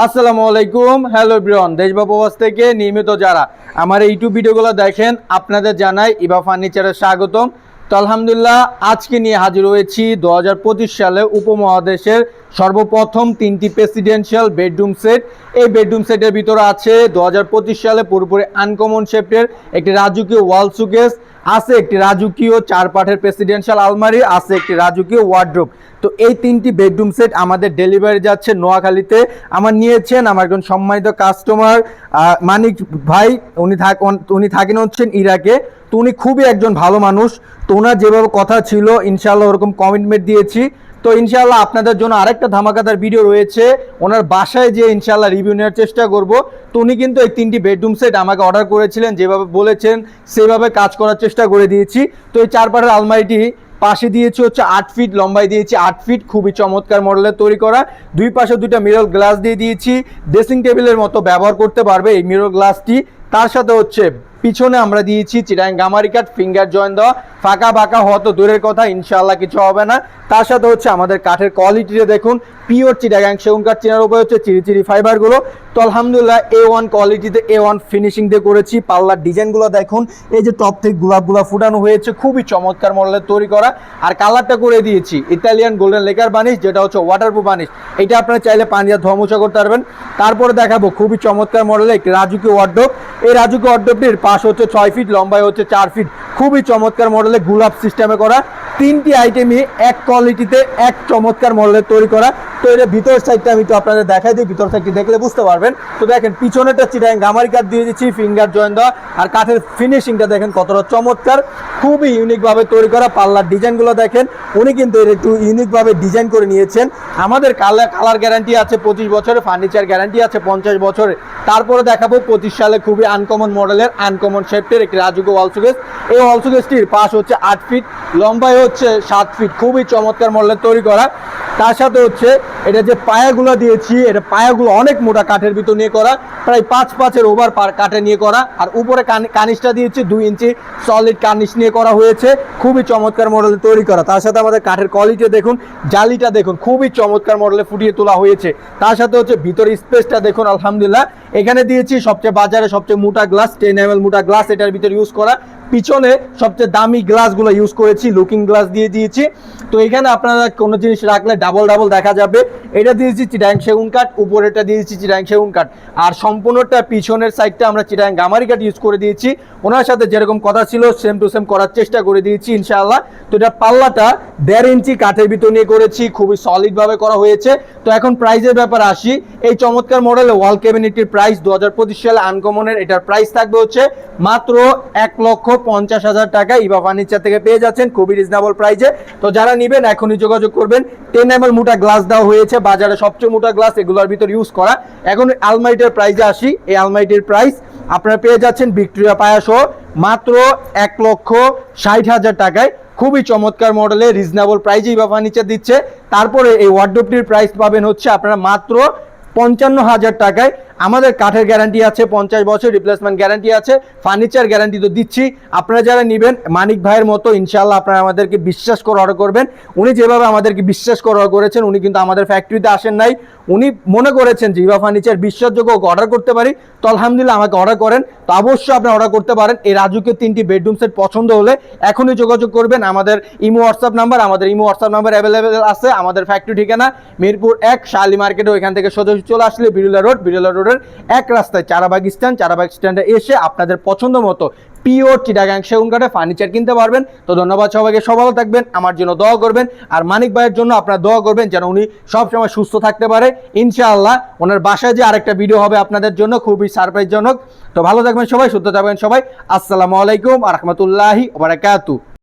আসসালামু আলাইকুম। Hello Brian দেশবাবাস থেকে নিয়মিত যারা আমার ইউটিউব ভিডিওগুলো দেখেন, আপনাদের জানাই ইবা ফার্নিচারের স্বাগতম। তো আলহামদুলিল্লাহ, আজকে নিয়ে হাজির হয়েছি দু হাজার পঁচিশ সালে উপমহাদেশের সর্বপ্রথম তিনটি প্রেসিডেন্সিয়াল বেডরুম সেট এই বেডরুম সেটের ভিতরে আছে দু হাজার পঁচিশ সালে পুরোপুরি আনকমন শেপের একটি রাজকীয় ওয়াল সুকেস আছে একটি রাজকীয় চার পাঠের প্রেসিডেন্সিয়াল আলমারি, আছে একটি রাজকীয় ওয়ার্ড্রোব তো এই তিনটি বেডরুম সেট আমাদের ডেলিভারি যাচ্ছে নোয়াখালীতে। আমার নিয়েছেন আমার একজন সম্মানিত কাস্টমার মানিক ভাই। উনি থাক, উনি থাকেন হচ্ছেন ইরাকে। তো উনি খুবই একজন ভালো মানুষ। তো ওনার যেভাবে কথা ছিল ইনশাল্লাহ ওরকম কমিটমেন্ট দিয়েছি। তো ইনশাল্লাহ আপনাদের জন্য আরেকটা ধামাকাদার ভিডিও রয়েছে। ওনার বাসায় যে ইনশাল্লাহ রিভিউ নেওয়ার চেষ্টা করব। তো উনি কিন্তু এই তিনটি বেডরুম সেট আমাকে অর্ডার করেছিলেন, যেভাবে বলেছেন, সেভাবে কাজ করার চেষ্টা করে দিয়েছি। তো এই চার পাটের আলমারিটি পাশে দিয়েছি, হচ্ছে আট ফিট লম্বাই দিয়েছি। আট ফিট খুবই চমৎকার মডেলের তৈরি করা। দুই পাশে দুইটা মিরর গ্লাস দিয়ে দিয়েছি। ড্রেসিং টেবিলের মতো ব্যবহার করতে পারবে এই মিরর গ্লাসটি তার সাথে হচ্ছে পিছনে আমরা দিয়েছি চিরাং গামারি কাঠ ফিঙ্গার জয়েন দেওয়া। ফাঁকা বাঁকা হওয়া তো দূরের কথা ইনশাল্লাহ কিছু হবে না। তার সাথে হচ্ছে আমাদের কাঠের কোয়ালিটিটা দেখুন পিওর চিটাগাং সেগুন কাঠ চেনার উপরে হচ্ছে চিরি চিরি ফাইবারগুলো তো আলহামদুলিল্লাহ এ ওয়ান কোয়ালিটিতে এ ওয়ান ফিনিশিং দিয়ে করেছি, পাল্লার ডিজাইনগুলো দেখুন। এই যে টপ থেকে গোলাপগুলো ফুটানো হয়েছে, খুবই চমৎকার মডেলের তৈরি করা। আর কালারটা করে দিয়েছি ইতালিয়ান গোল্ডেন লেকার বানিশ, যেটা হচ্ছে ওয়াটারপ্রুফ বানিশ। এটা আপনারা চাইলে পানি আর ধমোচা করতে পারবেন। তারপরে দেখাবো, খুবই চমৎকার মডেলের একটি রাজুকীয় ওয়ার্ডোপ এই রাজুকীয় ওয়ার্ডোপটির পাশ হচ্ছে ছয় ফিট লম্বায় হচ্ছে চার ফিট। খুবই চমৎকার মডেলে গুলাব সিস্টেমে করা। তিনটি আইটেমই এক কোয়ালিটিতে এক চমৎকার মডেলের তৈরি করা। তো এটা ভিতর সাইডটা আমি তো আপনাদের দেখাই দিই, ভিতর সাইডটি দেখলে বুঝতে পারবেন। তো দেখেন পিছনেটা চিটাং গামারি কাঠ দিয়ে দিচ্ছি ফিঙ্গার জয়েন দেওয়া। আর কাঠের ফিনিশিংটা দেখেন কতটা চমৎকার। খুবই ইউনিকভাবে তৈরি করা, পাল্লার ডিজাইনগুলো দেখেন। উনি কিন্তু এর একটু ইউনিকভাবে ডিজাইন করে নিয়েছেন। আমাদের কালার কালার গ্যারান্টি আছে পঁচিশ বছরের ফার্নিচার গ্যারান্টি আছে পঞ্চাশ বছরের। তারপরে দেখাবো পঁচিশ সালে খুবই আনকমন মডেলের আনকমন শেপটের একটি রাজুগো ওয়াল সুকেস এই ওয়াল সুকেসটির পাশ হচ্ছে আট ফিট লম্বায় হচ্ছে সাত ফিট খুবই চমৎকার মডেলের তৈরি করা। তার সাথে হচ্ছে এটা যে পায়াগুলো দিয়েছি, এটা পায়াগুলো অনেক মোটা কাঠের ভিতর নিয়ে করা, প্রায় পাঁচ পাঁচের ওভার কাঠে নিয়ে করা। আর উপরে কানিসটা দিয়েছি, দুই ইঞ্চি সলিড কানিস নিয়ে করা হয়েছে, খুবই চমৎকার মডেলে তৈরি করা। তার সাথে আমাদের কাঠের কোয়ালিটি দেখুন, জালিটা দেখুন, খুবই চমৎকার মডেলে ফুটিয়ে তোলা হয়েছে। তার সাথে হচ্ছে ভিতরে স্পেসটা দেখুন, আলহামদুলিল্লাহ। এখানে দিয়েছি সবচেয়ে বাজারে সবচেয়ে মোটা গ্লাস টেন এম মোটা গ্লাস এটার ভিতরে ইউজ করা। পিছনে সবচেয়ে দামি গ্লাসগুলো ইউজ করেছি লুকিং গ্লাস দিয়ে দিয়েছি। তো এখানে আপনারা কোনো জিনিস রাখলে ডাবল ডাবল দেখা যাবে। এটা দিয়েছি চিটাং সেগুন কাঠ উপরেটা দিয়েছি চিটাং সেগুন কাঠ। আর সম্পূর্ণটা পিছনের সাইডটা আমরা চিটাং গামারি কাঠ ইউজ করে দিয়েছি। ওনার সাথে যেরকম কথা ছিল সেম টু সেম করার চেষ্টা করে দিয়েছি, ইনশাআল্লাহ। তো এটা পাল্লাটা দেড় ইঞ্চি কাঠের ভিতর নিয়ে করেছি, খুবই সলিডভাবে করা হয়েছে। তো এখন প্রাইজের ব্যাপার আসি। এই চমৎকার মডেলে ওয়াল ক্যাবিনেটটির প্রাইস দু হাজার পঁচিশ সালে আনকমনের এটার প্রাইস থাকবে হচ্ছে মাত্র এক লক্ষ পঞ্চাশ হাজার টাকা ইবা ফার্নিচার থেকে পেয়ে যাচ্ছেন খুবই রিজনেবল প্রাইসে তো যারা নেবেন, এখনই যোগাযোগ করবেন। টেন এম এল মোটা গ্লাস দেওয়া হয়েছে, বাজারে সবচেয়ে মোটা গ্লাস এগুলোর ভিতর ইউজ করা। এখন আলমারিটার প্রাইসে আসি, এই আলমারিটির প্রাইস আপনারা পেয়ে যাচ্ছেন ভিক্টোরিয়া পায়াসহ মাত্র এক লক্ষ ষাট হাজার টাকায়। খুবই চমৎকার মডেলে রিজনেবল প্রাইজে ইবা ফার্নিচার দিচ্ছে। তারপরে এই ওয়ার্ডরোবটির প্রাইস পাবেন হচ্ছে আপনারা মাত্র পঞ্চান্ন হাজার টাকায়। আমাদের কাঠের গ্যারান্টি আছে, পঞ্চাশ বছর রিপ্লেসমেন্ট গ্যারান্টি আছে ফার্নিচার গ্যারান্টি তো দিচ্ছি। আপনারা যারা নেবেন, মানিক ভাইয়ের মতো ইনশাল্লাহ আপনারা আমাদেরকে বিশ্বাস করে অর্ডার করবেন। উনি যেভাবে আমাদেরকে বিশ্বাস করে অর্ডার করেছেন, উনি কিন্তু আমাদের ফ্যাক্টরিতে আসেন নাই। উনি মনে করেছেন যে ইভা ফার্নিচার বিশ্বাসযোগ্য অর্ডার করতে পারি। তো আলহামদুলিল্লাহ আমাকে অর্ডার করেন। তো অবশ্যই আপনি অর্ডার করতে পারেন। এই রাজুকের তিনটি বেডরুম সেট পছন্দ হলে এখনই যোগাযোগ করবেন। আমাদের ইমো হোয়াটসঅ্যাপ নাম্বার আমাদের ইমো হোয়াটসঅ্যাপ নাম্বার অ্যাভেলেবেল আছে। আমাদের ফ্যাক্টরি ঠিকানা মিরপুর এক, শালি মার্কেটে ওইখান থেকে সোজা চলে আসলে বিরুলা রোড বিরুলা রোডের এক রাস্তায়। চারাবাগ স্ট্যান্ড চারাবাগ স্ট্যান্ডে এসে আপনাদের পছন্দ মতো পিওর চিটাগাং সেগুন কাঠে ফার্নিচার কিনতে পারবেন। তো ধন্যবাদ সবাইকে সব ভালো থাকবেন, আমার জন্য দোয়া করবেন। আর মানিক ভাইয়ের জন্য আপনারা দোয়া করবেন যেন উনি সবসময় সুস্থ থাকতে পারে। ইনশাআল্লাহ ওনার বাসায় যে আরেকটা ভিডিও হবে আপনাদের জন্য খুবই সারপ্রাইজজনক। তো ভালো থাকবেন সবাই, সুস্থ থাকবেন সবাই। আসসালামু আলাইকুম আ রহমতুল্লাহি ওবরাকাতু